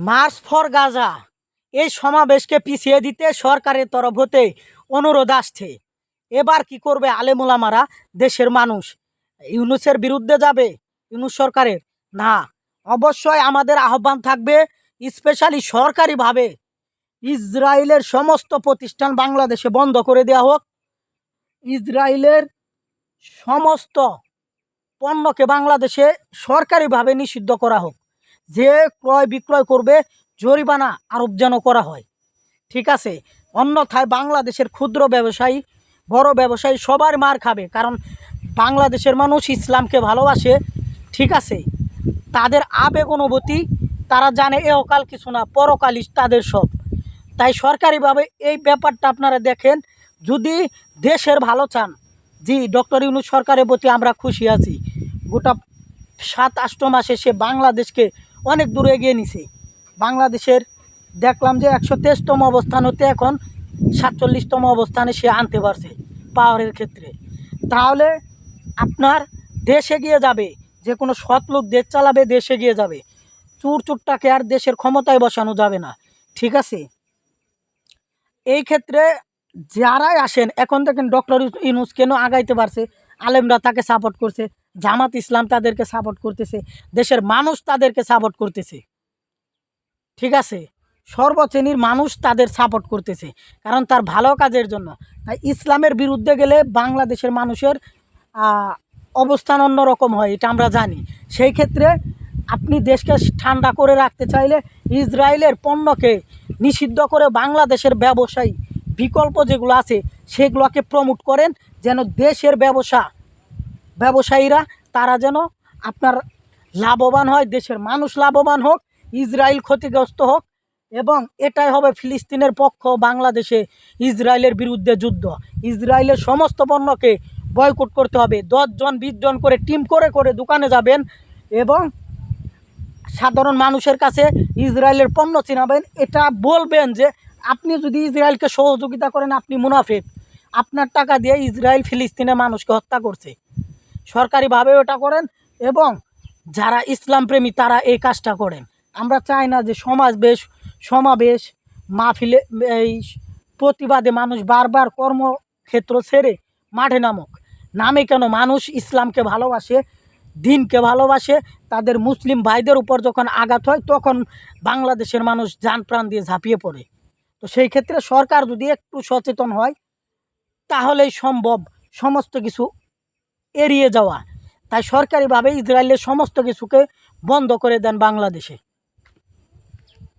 March for Gaza. এই সমাবেশকে পিছিয়ে দিতে সরকারের তরফ হতে অনুরোধ আসছে। এবার কি করবে আলেমুলামারা দেশের মানুষ। ইউনুসের বিরুদ্ধে যাবে? ইউনুস সরকারের? না। অবশ্যই আমাদের আহ্বান থাকবে স্পেশালি সরকারিভাবে। ইসরায়েলের সমস্ত প্রতিষ্ঠান বাংলাদেশে বন্ধ করে দেওয়া হোক। ইসরায়েলের সমস্ত পণ্যকে বাংলাদেশে সরকারিভাবে নিষিদ্ধ করা হোক। যে ক্রয় বিক্রয় করবে, জরিমানা আরোপ যেন করা হয়। ঠিক আছে? অন্যথায় বাংলাদেশের ক্ষুদ্র ব্যবসায়ী, বড় ব্যবসায়ী সবার মার খাবে, কারণ বাংলাদেশের মানুষ ইসলামকে ভালোবাসে। ঠিক আছে? তাদের আবেগ অনুভূতি, তারা জানে এহকাল কিছু না পরকালই তাদের সব। তাই সরকারিভাবে এই ব্যাপারটা আপনারা দেখেন। যদি দেশের ভালো চান, জি, ডক্টর ইউনুস সরকারের প্রতি আমরা খুশি আছি। গোটা সাত, আষ্ট মাসে সে বাংলাদেশকে অনেক দূর এগিয়ে নিছে। বাংলাদেশের দেখলাম যে একশো তেইশতম অবস্থান হতে এখন সাতচল্লিশতম অবস্থানে সে আনতে পারছে পাওয়ারের ক্ষেত্রে। তাহলে আপনার দেশ এগিয়ে যাবে, যে কোনো সৎ লোক দেশ চালাবে, দেশ এগিয়ে যাবে। চুর চুরটাকে আর দেশের ক্ষমতায় বসানো যাবে না, ঠিক আছে? এই ক্ষেত্রে যারাই আসেন, এখন দেখেন ডক্টর ইউনুস কেন আগাইতে পারছে? আলেমরা তাকে সাপোর্ট করছে, জামাত ইসলাম তাদেরকে সাপোর্ট করতেছে, দেশের মানুষ তাদেরকে সাপোর্ট করতেছে। ঠিক আছে? সর্বশ্রেণীর মানুষ তাদের সাপোর্ট করতেছে, কারণ তার ভালো কাজের জন্য। তাই ইসলামের বিরুদ্ধে গেলে বাংলাদেশের মানুষের অবস্থান অন্যরকম হয়, এটা আমরা জানি। সেই ক্ষেত্রে আপনি দেশকে ঠান্ডা করে রাখতে চাইলে ইসরায়েলের পণ্যকে নিষিদ্ধ করে বাংলাদেশের ব্যবসায়ী বিকল্প যেগুলো আছে, সেগুলোকে প্রমোট করেন যেন দেশের ব্যবসা, ব্যবসায়ীরা তারা যেন আপনার লাভবান হয়, দেশের মানুষ লাভবান হোক, ইসরায়েল ক্ষতিগ্রস্ত হোক এবং এটাই হবে ফিলিস্তিনের পক্ষ বাংলাদেশে ইসরায়েলের বিরুদ্ধে যুদ্ধ। ইসরায়েলের সমস্ত পণ্যকে বয়কট করতে হবে। দশজন বিশ জন করে টিম করে করে দোকানে যাবেন এবং সাধারণ মানুষের কাছে ইসরায়েলের পণ্য চিনাবেন। এটা বলবেন যে আপনি যদি ইসরায়েলকে সহযোগিতা করেন, আপনি মুনাফেক। আপনার টাকা দিয়ে ইসরায়েল ফিলিস্তিনে মানুষকে হত্যা করছে। সরকারিভাবে ওটা করেন এবং যারা ইসলাম প্রেমী তারা এই কাজটা করেন। আমরা চাই না যে সমাজ বেশ সমাবেশ, মাহফিলে এই প্রতিবাদে মানুষ বারবার কর্মক্ষেত্র ছেড়ে মাঠে নামক। নামে কেন মানুষ ইসলামকে ভালোবাসে, দিনকে ভালোবাসে, তাদের মুসলিম ভাইদের উপর যখন আঘাত হয় তখন বাংলাদেশের মানুষ যান প্রাণ দিয়ে ঝাঁপিয়ে পড়ে। তো সেই ক্ষেত্রে সরকার যদি একটু সচেতন হয় তাহলেই সম্ভব সমস্ত কিছু এড়িয়ে যাওয়া। তাই সরকারিভাবে ইসরায়েলের সমস্ত কিছুকে বন্ধ করে দেন বাংলাদেশে।